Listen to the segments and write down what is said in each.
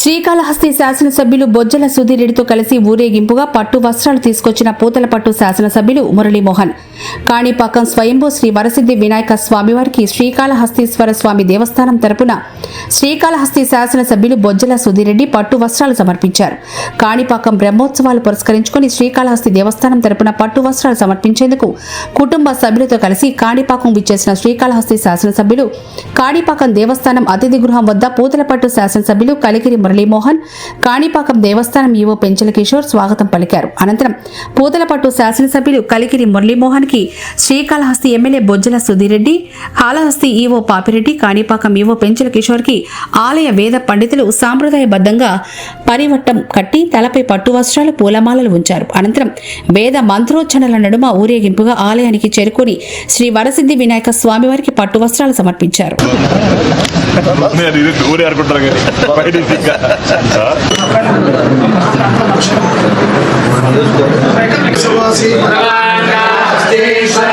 శ్రీకాళహస్తి శాసనసభ్యులు బొజ్జల సుధీరెడ్డితో కలిసి ఊరేగింపుగా పట్టు వస్త్రాలు తీసుకొచ్చిన పూతలపట్టు శాసనసభ్యులు మురళీమోహన్. కాణిపాకం స్వయంభూ శ్రీ వరసిద్ధి వినాయక స్వామివారికి శ్రీకాళహస్తీశ్వర స్వామి దేవస్థానం తరపున శ్రీకాళహస్తి శాసనసభ్యులు బొజ్జల సుధీరెడ్డి పట్టు వస్త్రాలు సమర్పించారు. కాణిపాకం బ్రహ్మోత్సవాలు పురస్కరించుకుని శ్రీకాళహస్తి దేవస్థానం తరపున పట్టు వస్త్రాలు సమర్పించేందుకు కుటుంబ సభ్యులతో కలిసి కాణిపాకం విచ్చేసిన శ్రీకాళహస్తి శాసనసభ్యులు కాణిపాకం దేవస్థానం అతిథి గృహం వద్ద పూతలపట్టు శాసనసభ్యులు కలికిరి మురళీమోహన్ కాణిపాకం దేవస్థానం ఈవో పెంచల కిషోర్ స్వాగతం పలికారు. అనంతరం పూతలపట్టు శాసనసభ్యులు Kalikiri మురళీమోహన్కి Srikalahasti MLA Bojjala Sudhir Reddy Kalahasti EO Papi Reddy Kanipakam EO Penchala కిషోర్కి ఆలయ వేద పండితులు సాంప్రదాయబద్ధంగా పరివట్టం కట్టి తలపై పట్టు వస్త్రాలు పూలమాలలు ఉంచారు. అనంతరం వేద మంత్రోచ్చరణల నడుమ ఊరేగింపుగా ఆలయానికి చేరుకుని శ్రీ వరసిద్ధి వినాయక స్వామివారికి పట్టు వస్త్రాలు సమర్పించారు. నేను ఇది ఊరే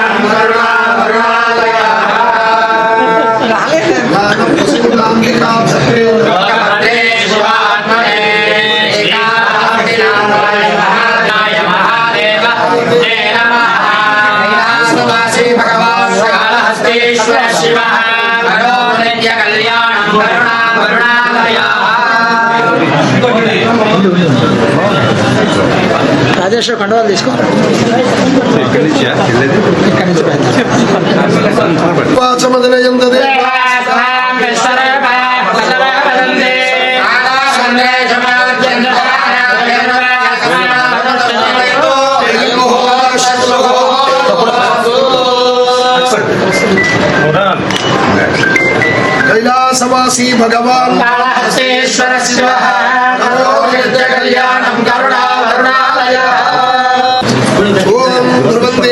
అనుకుంటారు రాజేశ్వర కండవాలు తీసుకో. ఇక్కడి నుంచి ఇక్కడి నుంచి వాచమదనయందదే కైలాసవాసి భగవాన్ కళ్యాణం కరుణా కరుణాలయ ఓం ధ్రువందే రాజా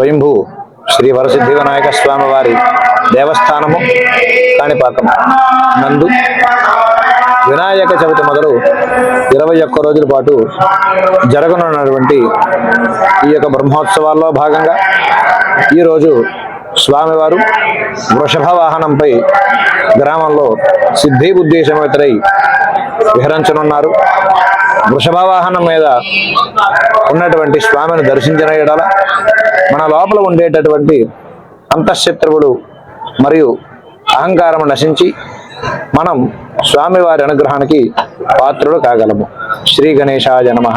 స్వయంభూ శ్రీ వరసిద్ధి వినాయక స్వామి వారి దేవస్థానము కాణిపాకం. నందు వినాయక చవితి మొదలు ఇరవై ఒక్క రోజుల పాటు జరగనున్నటువంటి ఈ యొక్క బ్రహ్మోత్సవాల్లో భాగంగా ఈరోజు స్వామివారు వృషభ వాహనంపై గ్రామంలో సిద్ధి బుద్ధి సమేతరై విహరించనున్నారు. వృషభ వాహనం మీద ఉన్నటువంటి స్వామిని దర్శించిన ఎడల మన లోపల ఉండేటటువంటి అంతఃశత్రువులు మరియు అహంకారము నశించి మనం స్వామివారి అనుగ్రహానికి పాత్రుడు కాగలము. శ్రీ గణేశాయ నమ.